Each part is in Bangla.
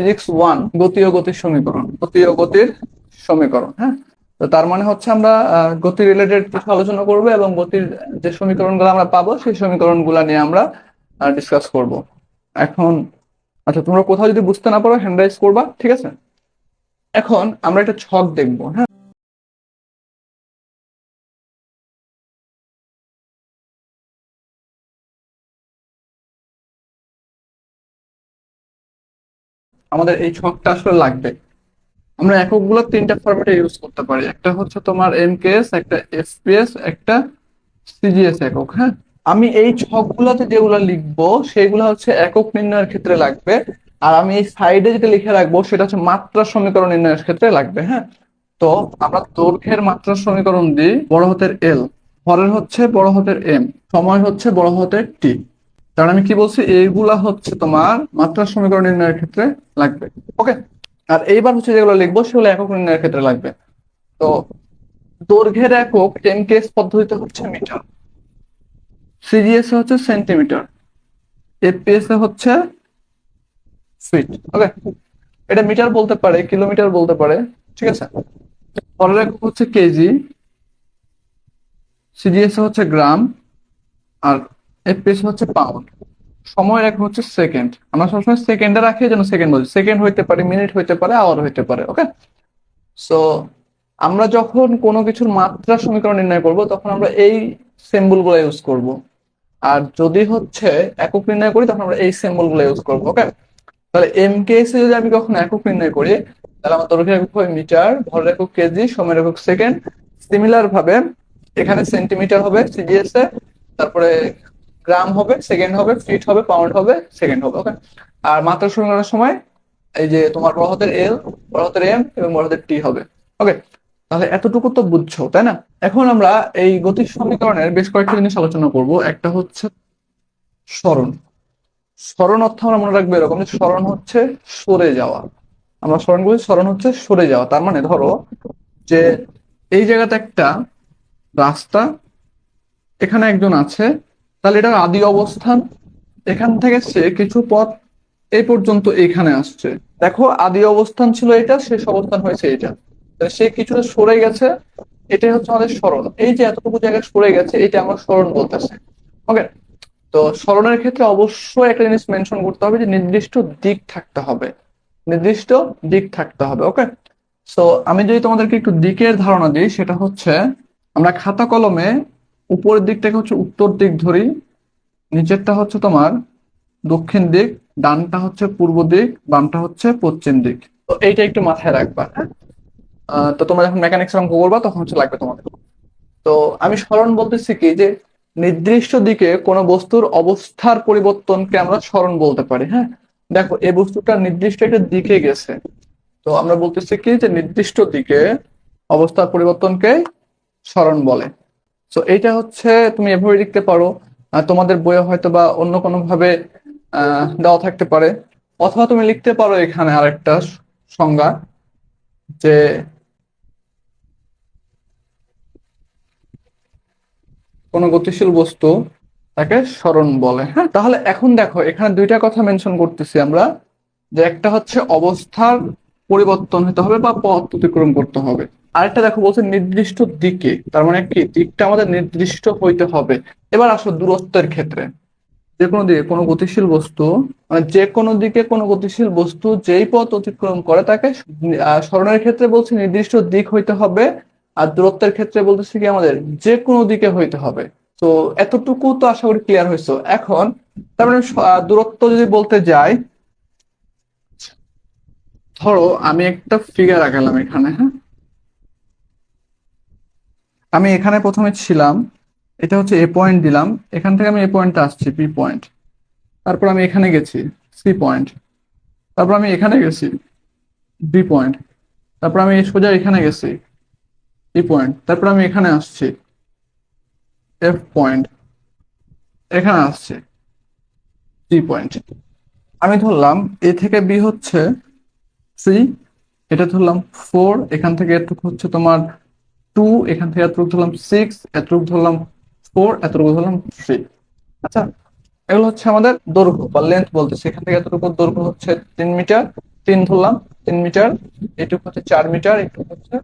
ফিজিক্স ওয়ান গতীয় গতির সমীকরণ গতীয় গতির সমীকরণ হ্যাঁ? তো তার মানে হচ্ছে আমরা গতি রিলেটেড কিছু আলোচনা করব এবং গতির যে সমীকরণ সমীকরণগুলো আমরা পাবো, সেই সমীকরণগুলা নিয়ে আমরা ডিসকাস করব। এখন আচ্ছা তোমরা কোথাও যদি বুঝতে না পারো হ্যান্ডাইজ করবা, ঠিক আছে? এখন আমরা একটা ছক দেখব হ্যাঁ? আমাদের এই ছকটা আসলে লাগবে। আমরা এককগুলো তিনটা ফরম্যাটে ইউজ করতে পারি। একটা হচ্ছে তোমার এমকেএস একটা এফপিএস একটা সিজিএস একক হ্যাঁ? আমি এই ছকগুলোতে যেগুলো লিখব, সেগুলো হচ্ছে একক নির্ণয়ের ক্ষেত্রে লাগবে। আর আমি এই সাইডে যেটা লিখে রাখব, সেটা হচ্ছে মাত্রা সমীকরণ নির্ণয়ের ক্ষেত্রে লাগবে হ্যাঁ? তো আমরা দৈর্ঘ্যের মাত্রা সমীকরণ দিই, বড় হাতের এল হরের হচ্ছে বড় হাতের এম সময় হচ্ছে বড় হাতের টি কারণ আমি কি বলছি? এইগুলা হচ্ছে তোমার মাত্রা সমীকরণ নির্ণয়ের ক্ষেত্রে লাগবে। ওকে আর এইবার হচ্ছে যেগুলো লিখব, সেগুলো একক নির্ণয়ের ক্ষেত্রে লাগবে। তো দৈর্ঘ্যের একক এমকেএস পদ্ধতিতে হচ্ছে মিটার। সিজিএস হচ্ছে সেন্টিমিটার। এফপিএস হচ্ছে ফিট। ওকে এটা মিটার বলতে পারে, কিলোমিটার বলতে পারে। ঠিক আছে? পরের একক হচ্ছে কেজি। সিজিএস হচ্ছে গ্রাম। আর এফপিএস হচ্ছে পাউন্ড সময় একক হচ্ছে সেকেন্ড আমরা সবসময় সেকেন্ডে রাখি যেন সেকেন্ড বলছি। সেকেন্ড হইতে পারে মিনিট হইতে পারে আওয়ার হইতে পারে ওকে সো আমরা যখন কোনো কিছুর মাত্রা সমীকরণ নির্ণয় করব, তখন আমরা এই সিম্বলগুলো ইউজ করব। আর যদি হচ্ছে একক নির্ণয় করি, তখন আমরা এই সিম্বলগুলো ইউজ করব ওকে তাহলে এম কেসে যদি আমি কখনো একক নির্ণয় করি, তাহলে আমার দৈর্ঘ্যের একক হবে মিটার, ভরের একক কেজি সময়ের একক সেকেন্ড সিমিলার ভাবে এখানে সেন্টিমিটার হবে সিজিএস এ। তারপরে গ্রাম হবে সেকেন্ড হবে ফিট হবে পাউন্ড হবে সেকেন্ড হবে ওকে আর মাত্রা সমীকরণের সময় এই যে তোমার বড় এল বড় হাতের এম এবং বড় টি হবে ওকে তাহলে এতটুকু তো বুঝছ, তাই না? এখন আমরা এই গতির সমীকরণের বেশ কয়েকটা জিনিস আলোচনা করব। একটা হচ্ছে স্মরণ। স্মরণ অর্থ আমরা মনে রাখব এরকম যে স্মরণ হচ্ছে সরে যাওয়া। আমরা স্মরণ করি স্মরণ হচ্ছে সরে যাওয়া। তার মানে ধরো যে এই জায়গাতে একটা রাস্তা, এখানে একজন আছে তাহলে এটার আদি অবস্থান এখান থেকে সে কিছু পথ এই পর্যন্ত এখানে আসছে। দেখো, আদি অবস্থান ছিল এটা, শেষ অবস্থান হয়েছে এটা। সে কিছুটা সরে গেছে, এটাই হচ্ছে আমাদের স্মরণ। এই যে এতটুকু জায়গায় সরে গেছে, এটা আমরা স্মরণ বলতেছে। ওকে তো স্মরণের ক্ষেত্রে অবশ্যই একটা জিনিস মেনশন করতে হবে যে নির্দিষ্ট দিক থাকতে হবে। নির্দিষ্ট দিক থাকতে হবে ওকে সো আমি যদি তোমাদেরকে একটু দিকের ধারণা দিই, সেটা হচ্ছে আমরা খাতা কলমে উপরের দিকটাকে হচ্ছে উত্তর দিক ধরি নিচেরটা হচ্ছে তোমার দক্ষিণ দিক, ডানটা হচ্ছে পূর্ব দিক, বামটা হচ্ছে পশ্চিম দিক। তো এইটা একটু মাথায় রাখবা। হ্যাঁ তো তোমরা যখন মেকানিক্স অঙ্ক করবা, তখন হচ্ছে লাগবে তোমাদের। তো আমি স্মরণ বলতেছি কি যে, নির্দিষ্ট দিকে কোনো বস্তুর অবস্থার পরিবর্তনকে আমরা স্মরণ বলতে পারি হ্যাঁ? দেখো, এই বস্তুটা নির্দিষ্ট একটা দিকে গেছে। তো আমরা বলতেছি কি যে, নির্দিষ্ট দিকে অবস্থার পরিবর্তনকে স্মরণ বলে। তো এইটা হচ্ছে তুমি এভাবে লিখতে পারো। তোমাদের বইয়ে হয়তো বা অন্য কোনো ভাবে আহ, দেওয়া থাকতে পারে। অথবা তুমি লিখতে পারো এখানে আরেকটা সংজ্ঞা যে কোনো গতিশীল বস্তু তাকে স্মরণ বলে। হ্যাঁ তাহলে এখন দেখো এখানে দুইটা কথা মেনশন করতেছি আমরা। যে একটা হচ্ছে অবস্থার পরিবর্তন হতে হবে বা পথ অতিক্রম করতে হবে। আরেকটা দেখো বলছে নির্দিষ্ট দিকে, তার মানে কি? দিকটা আমাদের নির্দিষ্ট হইতে হবে। এবার আসো দূরত্বের ক্ষেত্রে। যে কোনো দিকে, কোনো গতিশীল বস্তু মানে যে কোনো দিকে কোনো গতিশীল বস্তু যেই পথ অতিক্রম করে তাকে স্মরণের ক্ষেত্রে বলছে নির্দিষ্ট দিক হইতে হবে, আর দূরত্বের ক্ষেত্রে বলতেছে কি আমাদের যে কোনো দিকে হইতে হবে। তো এতটুকু তো আশা করি ক্লিয়ার হয়েছে। এখন, তার মানে দূরত্ব যদি বলতে যাই, ধরো আমি একটা ফিগার আঁকালাম এখানে হ্যাঁ? আমি এখানে প্রথমে ছিলাম, এটা হচ্ছে এ পয়েন্ট দিলাম, এখান থেকে আমি এ পয়েন্টে আসছি পি পয়েন্ট তারপর আমি এখানে গেছি সি পয়েন্ট তারপর আমি এখানে গেছি বি পয়েন্ট তারপর আমি সোজা এখানে গেছি ই পয়েন্ট তারপর আমি এখানে আসছি এফ পয়েন্ট এখানে আসছি সি পয়েন্ট আমি ধরলাম এ থেকে বি হচ্ছে সি এটা ধরলাম ফোর এখান থেকে এতটুকু হচ্ছে তোমার টু এখান থেকে এতটুকু ধরলাম সিক্স এতটুকু ধরলাম ফোর এতটুকু ধরলাম থ্রি আচ্ছা এগুলো হচ্ছে আমাদের দৈর্ঘ্য বা লেন্থ বলতেছি। এখান থেকে এতটুকু দৈর্ঘ্য হচ্ছে তিন মিটার, তিন ধরলাম, তিন মিটার, এটুকু হচ্ছে চার মিটার, এটুকু হচ্ছে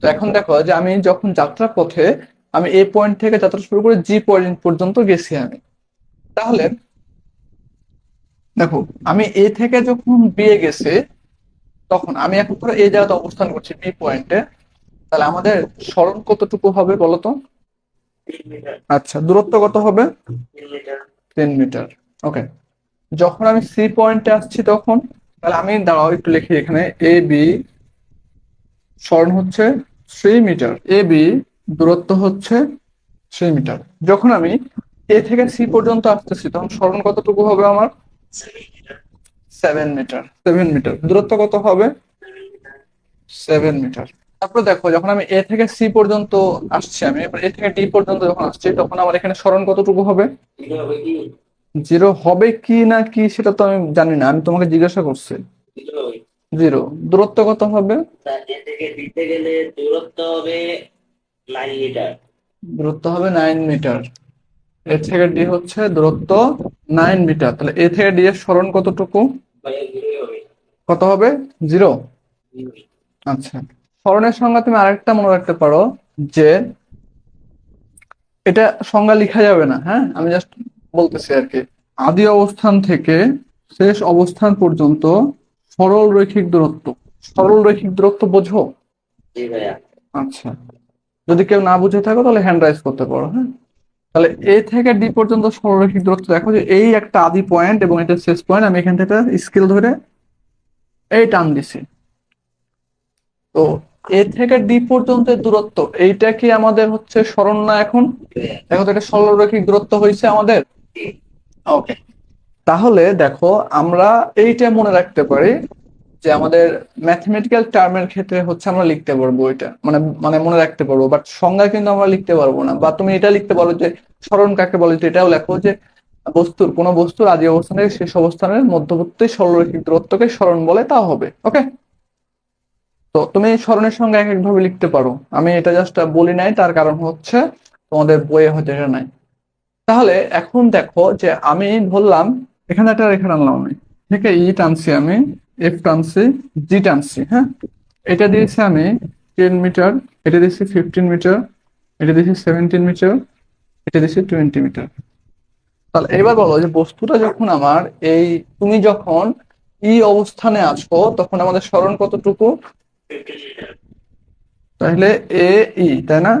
তো এখন দেখো যে আমি যখন যাত্রা পথে আমি এ পয়েন্ট থেকে যাত্রা শুরু করে জি পয়েন্ট পর্যন্ত গেছি আমি। তাহলে দেখো, আমি এ থেকে যখন বি এ গেছি, তখন আমি এখন ধরো এই জায়গাতে অবস্থান করছি বি পয়েন্টে তাহলে আমাদের সরণ কতটুকু হবে বলতো? আচ্ছা দূরত্ব কত হবে? তিন মিটার। ওকে যখন আমি সি পয়েন্টে আসছি তখন, তাহলে আমি দাঁড়াও একটু লিখি এখানে। এ বি সরণ হচ্ছে থ্রি মিটার এ বি দূরত্ব হচ্ছে থ্রি মিটার যখন আমি এ থেকে সি পর্যন্ত আসতেছি, তখন সরণ কতটুকু হবে আমার? সেভেন মিটার সেভেন মিটার দূরত্ব কত হবে? সেভেন মিটার তারপরে দেখো যখন আমি এ থেকে সি পর্যন্ত আসছি আমি এ থেকে ডি পর্যন্ত যখন আসছি তখন আমার এখানে স্মরণ কতটুকু হবে? জিরো হবে কি? না কি সেটা তো আমি জানি না আমি তোমাকে জিজ্ঞাসা করছি। জিরো দূরত্ব কত হবে? দূরত্ব হবে নাইন মিটার দূরত্ব হবে নাইন মিটার এ থেকে ডি হচ্ছে দূরত্ব নাইন মিটার তাহলে এ থেকে ডি এর সরণ কতটুকু? কত হবে? জিরো। আচ্ছা। সরণের সংজ্ঞা তুমি আরেকটা মনে রাখতে পারো যে এটা সংজ্ঞা লিখা যাবে না হ্যাঁ? আমি জাস্ট বলতেছি আর কি। আদি অবস্থান থেকে শেষ অবস্থান পর্যন্ত সরল রৈখিক দূরত্ব। সরল রৈখিক দূরত্ব বোঝো? আচ্ছা। যদি কেউ না বুঝে থাকো তাহলে হ্যান্ড রাইজ করতে পারো হ্যাঁ? তাহলে এ থেকে ডি পর্যন্ত সরলরৈখিক দূরত্ব দেখো যে এই একটা আদি পয়েন্ট এবং এটা শেষ পয়েন্ট আমি এখান থেকে স্কেল ধরে এই টান দিছি। তো এ থেকে ডি পর্যন্ত দূরত্ব এইটা কি আমাদের হচ্ছে স্মরণ না এখন? দেখো তো এটা সরলরৈখিক দূরত্ব হয়েছে আমাদের। ওকে তাহলে দেখো আমরা এইটা মনে রাখতে পারি যে আমাদের ম্যাথমেটিক্যাল টার্মের ক্ষেত্রে হচ্ছে আমরা লিখতে পারব এটা। মানে মানে মনে রাখতে পারব বাট সংজ্ঞা কিন্তু আমরা লিখতে পারব না। বা তুমি এটা লিখতে পারো যে স্মরণ কাকে বলে এটাও লেখো যে বস্তুর কোনো বস্তুর আদি অবস্থান থেকে শেষ অবস্থানের মধ্যবর্তী সরলরৈখিক দূরত্বকে স্মরণ বলে তা হবে ওকে তো তুমি স্মরণের সঙ্গে এক একভাবে লিখতে পারো। আমি এটা জাস্ট বলি নাই, তার কারণ হচ্ছে তোমাদের বইয়ে হয়তো এটা নাই। তাহলে এখন দেখো যে আমি বললাম এখানে একটা রেখে টানলাম আমি। থেকে ই টানছি আমি এফ টানছি জি টানছি হ্যাঁ? এটা দিয়েছি আমি টেন মিটার এটা দিয়েছি ফিফটিন মিটার এটা দিয়েছি সেভেন্টিন মিটার এটা দিয়েছি টোয়েন্টি মিটার তাহলে এবার বলো যে বস্তুটা যখন আমার, এই তুমি যখন ই অবস্থানে আছো, তখন আমাদের স্মরণ কতটুকু? তাহলে এ, ই, তাই না?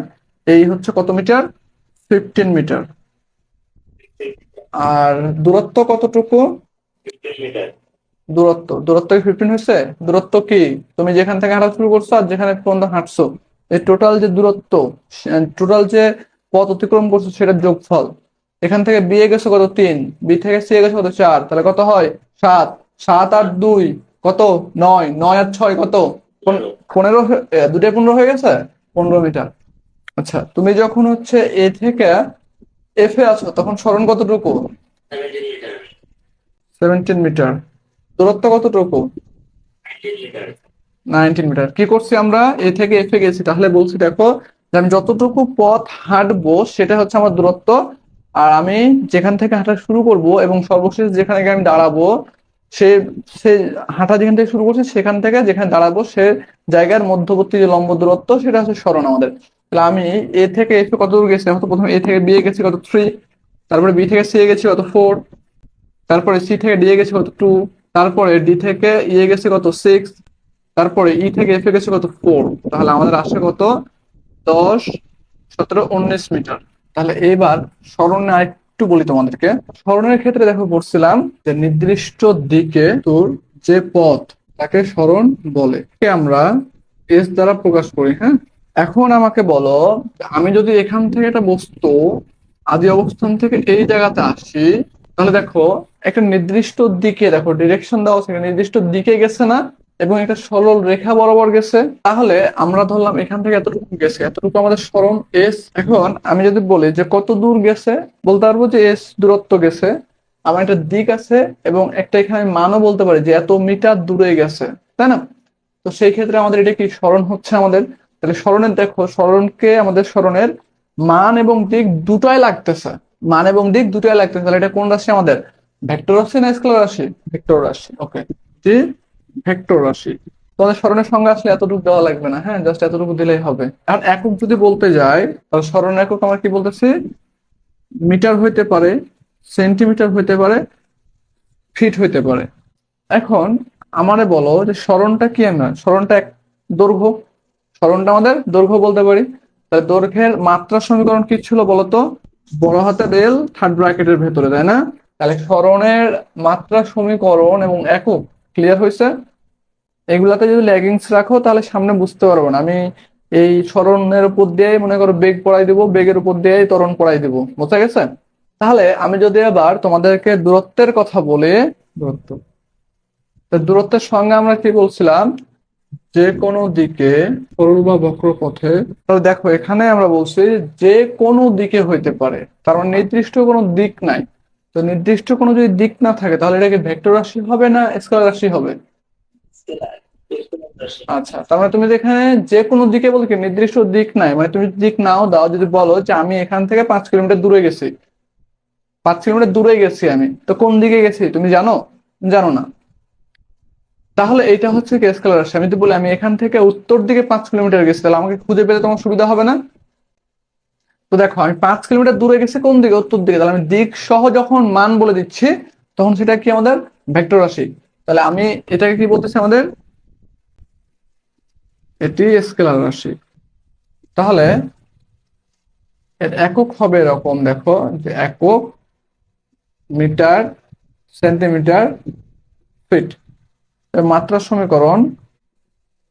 এই হচ্ছে কত মিটার? Fifteen metre. আর দূরত্ব কতটুকু? দূরত্ব। দূরত্ব কি ফিফটিন হয়েছে? দূরত্ব কি? তুমি যেখান থেকে হাঁটা শুরু করছ আর যেখানে পর্যন্ত হাঁটছো। এই টোটাল যে দূরত্ব টোটাল যে পথ অতিক্রম করছ সেটার যোগফল। এখান থেকে বিয়ে গেছো কত? তিন। বি থেকে সি গেছো কত? চার। তাহলে কত হয়? সাত। সাত আর দুই কত? নয়। নয় আর ছয় কত? পনেরো দুটাই পনেরো হয়ে গেছে? পনেরো মিটার। আচ্ছা তুমি যখন হচ্ছে এ থেকে এফ এ আছো, তখন স্মরণ কতটুকু? সেভেন্টিন মিটার দূরত্ব কতটুকু? নাইনটিন মিটার কি করছি আমরা? এ থেকে এফ গেছি। তাহলে বলছি, দেখো, যে আমি যতটুকু পথ হাঁটবো, সেটা হচ্ছে আমার দূরত্ব। আর আমি যেখান থেকে হাঁটা শুরু করব এবং সর্বশেষ যেখানে আমি দাঁড়াবো সে সে হাঁটা যেখান থেকে শুরু করছে সেখান থেকে যেখানে দাঁড়াবো সে জায়গার মধ্যবর্তী যে লম্ব দূরত্ব সেটা হচ্ছে সরণ আমাদের। তাহলে আমি এ থেকে এফ কত দূর গেছি? হয়তো প্রথমে এ থেকে বি এ গেছি, কত থ্রি, তারপরে বি থেকে সি এ গেছি, কত ফোর, তারপরে সি থেকে ডি এ গেছি, কত টু, তারপরে ডি থেকে ই এ গেছি, কত সিক্স, তারপরে ই থেকে এফ এ গেছে, কত ফোর। তাহলে আমাদের আসে কত? দশ, সতেরো, উনিশ মিটার। তাহলে এবার স্মরণে আরেকটু বলি তোমাদেরকে। স্মরণের ক্ষেত্রে দেখো পড়ছিলাম যে নির্দিষ্ট দিকে তোর যে পথ তাকে স্মরণ বলে। আমরা এস দ্বারা প্রকাশ করি হ্যাঁ? এখন আমাকে বলো, আমি যদি এখান থেকে একটা বস্তু আদি অবস্থান থেকে এই জায়গাতে আসি, তাহলে দেখো, একটা নির্দিষ্ট দিকে, দেখো ডিরেকশন দেওয়া একটা নির্দিষ্ট দিকে গেছে না? এবং একটা সরল রেখা বরাবর গেছে, তাহলে আমরা ধরলাম এখান থেকে এতটুকু গেছে, এতটুকু আমাদের সরণ এস এখন আমি যদি বলি যে কত দূর গেছে, বলতে পারব যে এস দূরত্ব গেছে, আমার একটা দিক আছে এবং একটা এখানে মানও বলতে পারি যে এত মিটার দূরে গেছে, তাই না? তো সেই ক্ষেত্রে আমাদের এটা কি স্মরণ হচ্ছে আমাদের? তাহলে স্মরণের দেখো স্মরণকে আমাদের স্মরণের মান এবং দিক দুটাই লাগতেছে, মান এবং দিক দুটাই লাগতেছে, তাহলে এটা কোন রাশি আমাদের? ভেক্টর রাশি না স্কেলার রাশি? ভেক্টর রাশি ওকে ভেক্টর রাশি তোমাদের স্মরণের সঙ্গে আসলে এতটুকু দেওয়া লাগবে না হ্যাঁ? জাস্ট এতটুকু দিলেই হবে। আর একক যদি বলতে যাই তাহলে স্মরণ একক আমরা কি বলতেছি? মিটার হইতে পারে, সেন্টিমিটার হইতে পারে, ফিট হইতে পারে। এখন আমারে বলো যে স্মরণটা কি আমরা? স্মরণটা এক দৈর্ঘ্য। স্মরণটা আমাদের দৈর্ঘ্য বলতে পারি। তাহলে দৈর্ঘ্যের মাত্রা সমীকরণ কি ছিল বলতো? বড় হাতের এল থার্ড ব্র্যাকেটের ভেতরে, তাই না? তাহলে স্মরণের মাত্রা সমীকরণ এবং একক ক্লিয়ার হয়েছে। এগুলাতে যদি ল্যাগিংস রাখো তাহলে সামনে বুঝতে পারব না। আমি এই স্মরণের উপর দিয়ে মনে করো বেগ পড়াই দিব বেগের উপর দিয়ে তরণ পড়াই দিব। বোঝা গেছে? তাহলে আমি যদি আবার তোমাদেরকে দূরত্বের কথা বলি দূরত্ব। তো দূরত্বের সঙ্গে আমরা কি বলছিলাম? যে কোনো দিকে সরল বা বক্র পথে তাহলে দেখো এখানে আমরা বলছি যে কোনো দিকে হইতে পারে। তার মানে নির্দিষ্ট কোনো দিক নাই। তো নির্দিষ্ট কোনো যদি দিক না থাকে, তাহলে এটাকে ভেক্টর রাশি হবে না স্কেলার রাশি হবে? আচ্ছা তার মানে তুমি যেখানে যে কোনো দিকে বলতে নির্দিষ্ট দিক নাই মানে তুমি দিক নাও দাও, যদি বলো যে আমি এখান থেকে পাঁচ কিলোমিটার দূরে গেছি, পাঁচ কিলোমিটার দূরে গেছি আমি, তো কোন দিকে গেছি? তুমি জানো? জানো না। তাহলে এইটা হচ্ছে কি স্কেলার রাশি। আমি তো বলি আমি এখান থেকে উত্তর দিকে পাঁচ কিলোমিটার গেছি, তাহলে আমাকে খুঁজে পেতে তোমার সুবিধা হবে না? তো দেখো, আমি পাঁচ কিলোমিটার দূরে গেছি কোন দিকে? উত্তর দিকে। তাহলে আমি দিক সহ যখন মান বলে দিচ্ছি, তখন সেটা কি আমাদের? ভেক্টর রাশি। তাহলে আমি এটাকে কি বলতেছি আমাদের? এটি স্কেলার রাশি। তাহলে এর একক হবে এরকম, দেখো, যে একক মিটার, সেন্টিমিটার, ফিট। মাত্রা সমীকরণ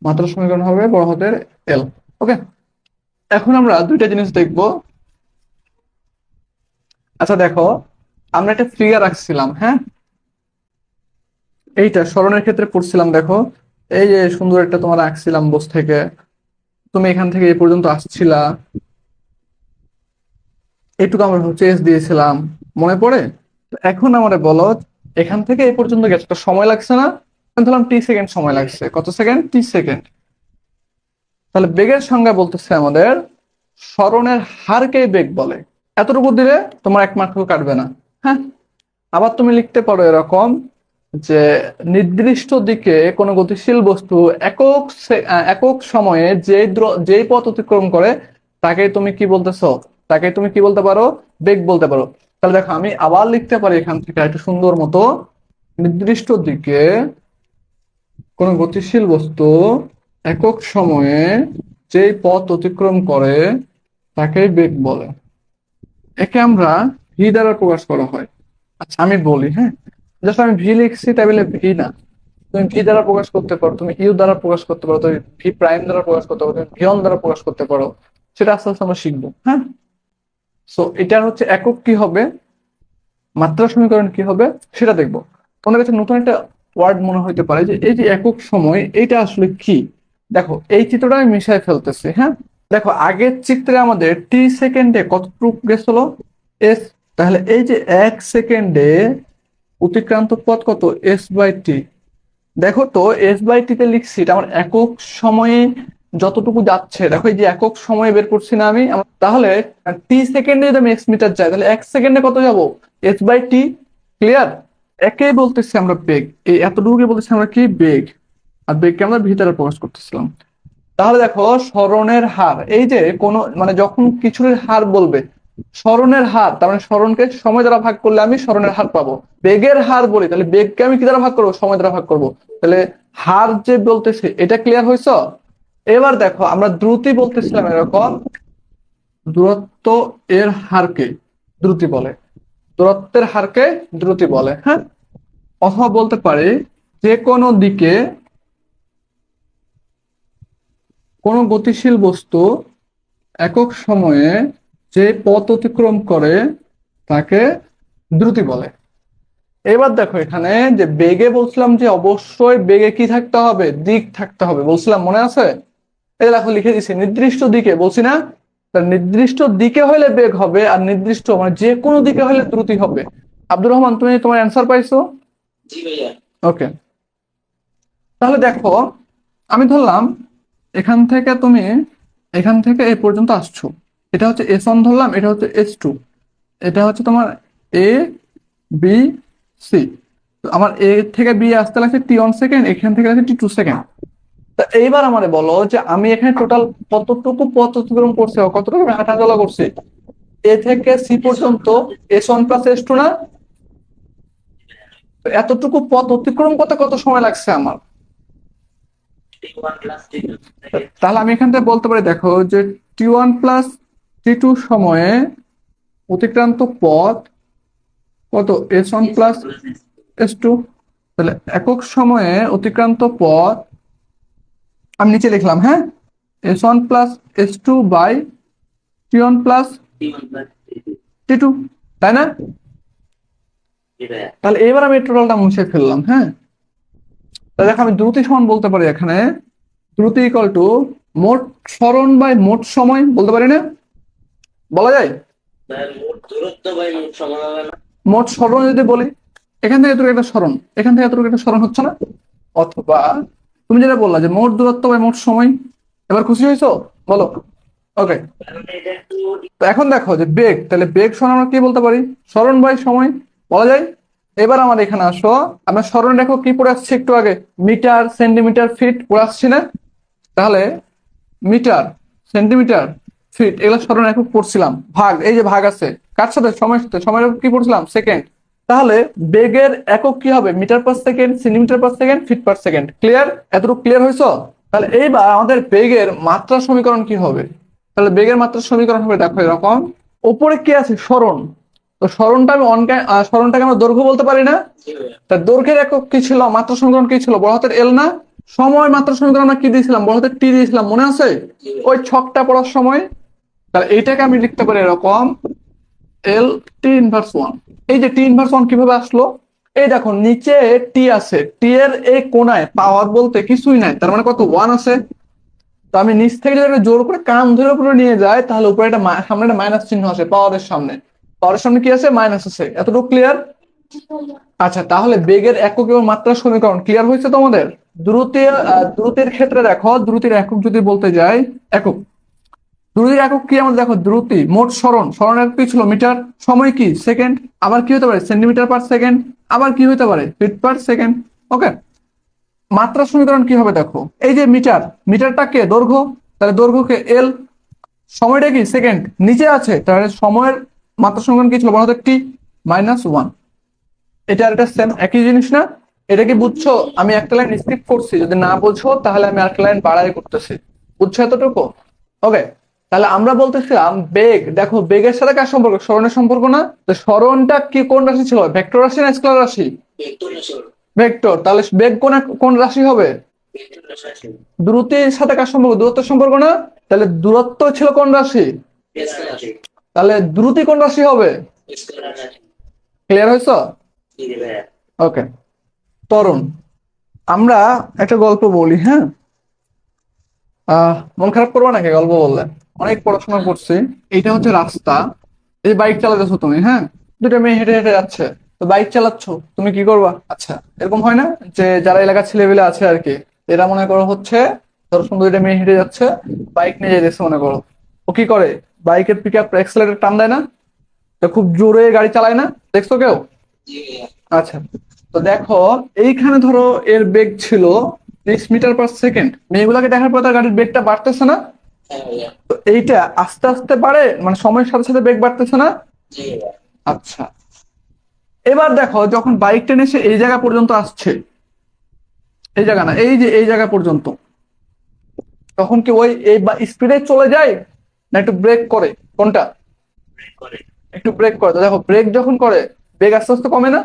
মাত্রা সমীকরণ হবে বড় হাতের এল ওকে এখন আমরা দুইটা জিনিস দেখব। আচ্ছা দেখো, আমরা একটা ফিগার রাখছিলাম হ্যাঁ? এইটা, স্মরণের ক্ষেত্রে পড়ছিলাম, দেখো। এই যে সুন্দর একটা তোমার আঁকছিলাম বস থেকে। তুমি এখান থেকে এই পর্যন্ত আসছিলা। এইটুকু আমরা এস দিয়েছিলাম। মনে পড়ে? এখন আমারে বলো, এখান থেকে এই পর্যন্ত গেছে। তো সময় লাগছে না? ধরলাম টি সেকেন্ড সময় লাগছে। কত সেকেন্ড? টি সেকেন্ড। তাহলে বেগের সংজ্ঞা বলতেছে আমাদের, স্মরণের হারকে বেগ বলে। এতটুকু দিলে তোমার এক মার্কও কাটবে না। হ্যাঁ। আবার তুমি লিখতে পারো এরকম যে নির্দিষ্ট দিকে কোনো গতিশীল বস্তু একক একক সময়ে যেই যেই পথ অতিক্রম করে তাকে তুমি কি বলতেছো? তাকে তুমি কি বলতে পারো? বেগ বলতে পারো। তাহলে দেখো আমি আবার লিখতে পারি এখান থেকে একটু সুন্দর মতো। নির্দিষ্ট দিকে কোনো গতিশীল বস্তু একক সময়ে যেই পথ অতিক্রম করে তাকে বেগ বলে। একে আমরা ভি দ্বারা প্রকাশ করা হয়। আচ্ছা আমি বলি হ্যাঁ? জাস্ট আমি ভি লিখছি তাই বলে ভি না। তুমি ভি দ্বারা প্রকাশ করতে পারো, তুমি ইউ দ্বারা প্রকাশ করতে পারো, তুমি ভি প্রাইম দ্বারা প্রকাশ করতে পারো, তুমি ভিয়ন দ্বারা প্রকাশ করতে পারো। সেটা আস্তে আস্তে আমরা শিখব হ্যাঁ? সো এটার হচ্ছে একক কি হবে? মাত্রা সমীকরণ কি হবে? সেটা দেখব। তোমাদের কাছে নতুন একটা ওয়ার্ড মনে হইতে পারে যে, এই যে একক সময় এটা আসলে কি? দেখো, এই চিত্রটা আমি মিশাই ফেলতেছি হ্যাঁ? দেখো, আগের চিত্রে আমাদের টি সেকেন্ডে কতটুকু গেছিল? এস তাহলে এই যে এক সেকেন্ডে অতিক্রান্ত পথ কত? এস বাই টি দেখো তো এস বাই টি তে লিখছি এটা আমার একক সময়ে যতটুকু যাচ্ছে, দেখো এই যে একক সময়ে বের করছি না আমি তাহলে টি সেকেন্ডে যদি আমি এক্স মিটার যাই, তাহলে এক সেকেন্ডে কত যাব? এস বাই টি ক্লিয়ার একেই বলতেছি আমরা বেগ, এই এতটুকুকে বলতেছি আমরা কি? বেগ। আর বেগকে আমরা ভিতরে প্রকাশ করতেছিলাম। তাহলে দেখো স্মরণের হার, এই যে কোন মানে যখন কিছুর হার বলবে, স্মরণের হার, তার মানে স্মরণকে সময় দ্বারা ভাগ করলে আমি স্মরণের হার পাবো। বেগের হার বলি, তাহলে বেগকে আমি কি দ্বারা ভাগ করব? সময় দ্বারা ভাগ করব। তাহলে হার যে বলতেছে, এটা ক্লিয়ার হয়েছ এবার দেখো, আমরা দ্রুতি বলতেছিলাম এরকম, দূরত্ব এর হারকে দ্রুতি বলে। দূরত্বের হারকে দ্রুতি বলে হ্যাঁ? অথবা বলতে পারি, যে কোনো দিকে কোনো গতিশীল বস্তু একক সময়ে যে পথ অতিক্রম করে তাকে দ্রুতি বলে। এবার দেখো এখানে যে বেগে বলছিলাম যে অবশ্যই বেগে কি থাকতে হবে? দিক থাকতে হবে। বলছিলাম মনে আছে? এই দেখো লিখে দিছি নির্দিষ্ট দিকে বলছি না? নির্দিষ্ট দিকে হলে বেগ হবে আর নির্দিষ্ট মানে যে কোনো দিকে হলে দ্রুতি হবে। আব্দুর রহমান তুমি তোমার অ্যান্সার পাইছো? ওকে তাহলে দেখো আমি ধরলাম এখান থেকে তুমি এখান থেকে এ পর্যন্ত আসছো। এটা হচ্ছে এস ওয়ান ধরলাম, এটা হচ্ছে এস টু। এটা হচ্ছে তোমার এ, বি, সি। আমার এ থেকে বি আসতে লাগছে টি ওয়ান সেকেন্ড, এখান থেকে লাগছে টি টু সেকেন্ড। তা এইবার আমারে বলো যে আমি এখানে টোটাল কতটুকু পথ অতিক্রম করছি কতটুকু হাঁটা চলা করছি? এ থেকে সি পর্যন্ত S one plus S two না? এতটুকু পথ অতিক্রম করতে কত সময় লাগছে আমার T one plus T two তাহলে আমি এখান থেকে বলতে পারি দেখো যে T one plus T two সময়ে অতিক্রান্ত পথ কত? S one plus S two তাহলে একক সময়ে অতিক্রান্ত পথ আমি নিচে লিখলাম হ্যাঁ? S one plus S two by T one plus T one plus T two তাই না? তাহলে এবার আমি টোটালটা মুছে ফেললাম হ্যাঁ? তাহলে দেখো আমি দ্রুতি সমান বলতে পারি এখানে। দ্রুতি ইকাল টু মোট সরণ বাই মোট সময় বলতে পারি না? বলা যায়? মোট বাই মোট সরণ যদি বলি এখান থেকে এতটুকু একটা সরণ এখান থেকে এতটুকু একটা সরণ হচ্ছে না? অথবা তুমি যেটা বললা যে মোট দূরত্ব বাই মোট সময় এবার খুশি হয়েছো? বলো। ওকে এখন দেখো যে বেগ তাহলে বেগ সমান আমরা কি বলতে পারি? সরণ বাই সময় বলা যায়? এবার আমার এখানে আসো। আমরা স্মরণ রেখো কি পড়ে আসছে একটু আগে? মিটার, সেন্টিমিটার, ফিট পড়ে আসছি না? তাহলে মিটার, সেন্টিমিটার, ফিট এগুলো সরণ একক পড়ছিলাম। ভাগ, এই যে ভাগ আছে, কার সাথে? সময়ের সাথে। সময়ের কি পড়ছিলাম? সেকেন্ড। তাহলে বেগের একক কি হবে? Metre per second, centimetre per second, feet per second. Clear? এতটুকু ক্লিয়ার হয়েছো? তাহলে এইবার আমাদের বেগের মাত্রা সমীকরণ কি হবে? তাহলে বেগের মাত্রা সমীকরণ হবে, দেখো এরকম। ওপরে কি আছে? সরণ তো স্মরণটা আমি অনকা সরণটাকে আমরা দৈর্ঘ্য বলতে পারি না। তা দৈর্ঘ্যের একক কি ছিল? মাত্রা সমীকরণ কি ছিল? বড় হাতের এল না? সময় মাত্রা সমীকরণ আমরা কি দিয়েছিলাম? বড় হাতের টি দিয়েছিলাম, মনে আছে? ওই ছকটা পড়ার সময়। তাহলে এইটাকে আমি লিখতে পারি এরকম এল টি ইনভার্স ওয়ান এই যে টি ইনভার্স ওয়ান কীভাবে আসলো? এই দেখো, নিচে টি আছে। টি এর এই কোনায় পাওয়ার বলতে কিছুই নাই। তার মানে কত? ওয়ান আছে। তো আমি নিচ থেকে যদি জোর করে কান ধরে উপরে নিয়ে যাই, তাহলে উপরে একটা সামনে একটা মাইনাস চিহ্ন আছে পাওয়ারের সামনে। পাওয়ারের সামনে কি আছে? মাইনাস আছে। এতটুকু ক্লিয়ার আচ্ছা তাহলে বেগের একক এবং মাত্রা সমীকরণ ক্লিয়ার হয়েছে তোমাদের? দ্রুতির দ্রুতির ক্ষেত্রে দেখো দ্রুতির একক যদি বলতে যাই, একক। দ্রুতির একক কি? আমাদের দেখো দ্রুতি মোট সরণ। সরণ একক কি ছিল? মিটার। সময় কি? সেকেন্ড। আবার কি হতে পারে? Centimetre per second. আবার কি হতে পারে? Feet per second. ওকে? মাত্রা সমীকরণ কি হবে দেখো? এই যে মিটার, মিটারটা কে? দৈর্ঘ্য। তাহলে দৈর্ঘ্যকে এল সময়টা কি? সেকেন্ড। নিচে আছে। তাহলে সময়ের মাত্রা সমীকরণ কি ছিল বলা হতো টি মাইনাস ওয়ান এটা আর সেম একই জিনিস না? এটা কি বুঝছ? আমি একটা লাইন স্কিপ করছি। যদি না বুঝো, তাহলে আমি আরেকটা লাইন বাড়াই করতেছি। বুঝছ এতটুকু? ওকে তাহলে আমরা বলতেছিলাম বেগ। দেখো, বেগের সাথে কার সম্পর্ক? স্মরণের সম্পর্ক না? তো স্মরণটা কি কোন রাশি ছিল? ভেক্টর রাশি না স্কেলার রাশি? ভেক্টর। তাহলে বেগ কোন কোন রাশি হবে? দ্রুতির সাথে কার সম্পর্ক? দূরত্বের সম্পর্ক না? তাহলে দূরত্ব ছিল কোন রাশি? তাহলে দ্রুতি কোন রাশি হবে? ক্লিয়ার হয়েছ? ওকে তরুণ, আমরা একটা গল্প বলি হ্যাঁ? মন খারাপ করব নাকি গল্প বললে? অনেক পড়াশোনা করছি। এইটা হচ্ছে রাস্তা। এই বাইক চালাতেছো তুমি হ্যাঁ? দুটা মেয়ে হেঁটে হেঁটে যাচ্ছে। তো বাইক চালাচ্ছ, তুমি কি করবা? আচ্ছা এরকম হয় না যে যারা এলাকার ছেলেবেলে আছে আর কি, এরা মনে করো হচ্ছে, ধরো সুন্দর দুটো মেয়ে হেঁটে যাচ্ছে বাইক নিয়ে যেতেছে মনে করো। ও কি করে? বাইকের পিক আপ এক্সেলেটার টান দেয় না? তো খুব জোরে গাড়ি চালায় না? দেখছ কেউ? আচ্ছা তো দেখো এইখানে ধরো এর বেগ ছিল ত্রিশ মিটার পার সেকেন্ড মেয়েগুলোকে দেখার পর তার গাড়ির বেগটা বাড়তেছে না? হ্যাঁ তো এইটা আস্তে আস্তে বাড়ে? মানে সময়ের সাথে সাথে বেগ বাড়তেছে না? আচ্ছা। এবার দেখো যখন বাইক টেনে সে এই জায়গা পর্যন্ত আসছে এই জায়গা না এই যে এই জায়গা পর্যন্ত তখন কি ওই এই স্পিডে চলে যায়? না একটু ব্রেক করে? কোনটা? একটু ব্রেক করে। তো দেখো ব্রেক যখন করে বেগ আস্তে আস্তে কমে না?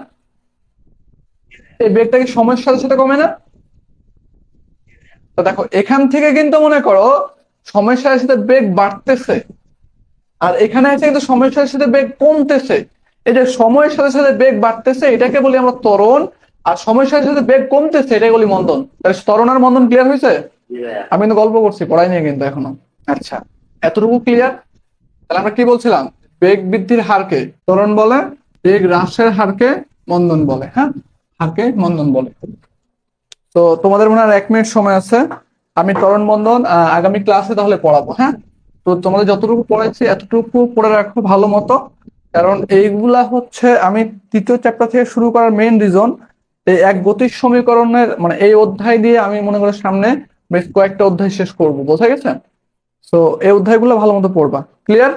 এই বেগটা কি সময়ের সাথে সাথে কমে না? তো দেখো এখান থেকে কিন্তু মনে করো সময়ের সাথে সাথে বেগ বাড়তেছে। আর এখানে আছে কিন্তু সময়ের সাথে সাথে বেগ কমতেছে। এই যে সময়ের সাথে সাথে বেগ বাড়তেছে এটাকে বলি আমরা ত্বরণ। আর সময়ের সাথে সাথে বেগ কমতেছে এটাকে বলি মন্দন। তাহলে ত্বরণ আর মন্দন ক্লিয়ার হয়েছে? আমি কিন্তু গল্প করছি পড়াই নিয়ে কিন্তু এখনও। আচ্ছা। এতটুকু ক্লিয়ার তাহলে আমরা কি বলছিলাম? বেগ বৃদ্ধির হারকে ত্বরণ বলে, বেগ হ্রাসের হারকে মন্দন বলে হ্যাঁ? হারকে মন্দন বলে। তো তোমাদের মনে হয় এক মিনিট সময় আছে, আমি ত্বরণ মন্দন আগামী ক্লাসে তাহলে পড়াবো হ্যাঁ? তো তোমাদের যতটুকু পড়াইছি, এতটুকু পড়ে রাখো ভালো মতো, কারণ এইগুলা হচ্ছে আমি তৃতীয় চ্যাপ্টার থেকে শুরু করার মেইন রিজন এই এক গতির সমীকরণের মানে এই অধ্যায় দিয়ে আমি মনে করি সামনে বেশ কয়েকটা অধ্যায় শেষ করব, বোঝা গেছে? তো এই অধ্যায়গুলো ভালো মতো পড়বা। ক্লিয়ার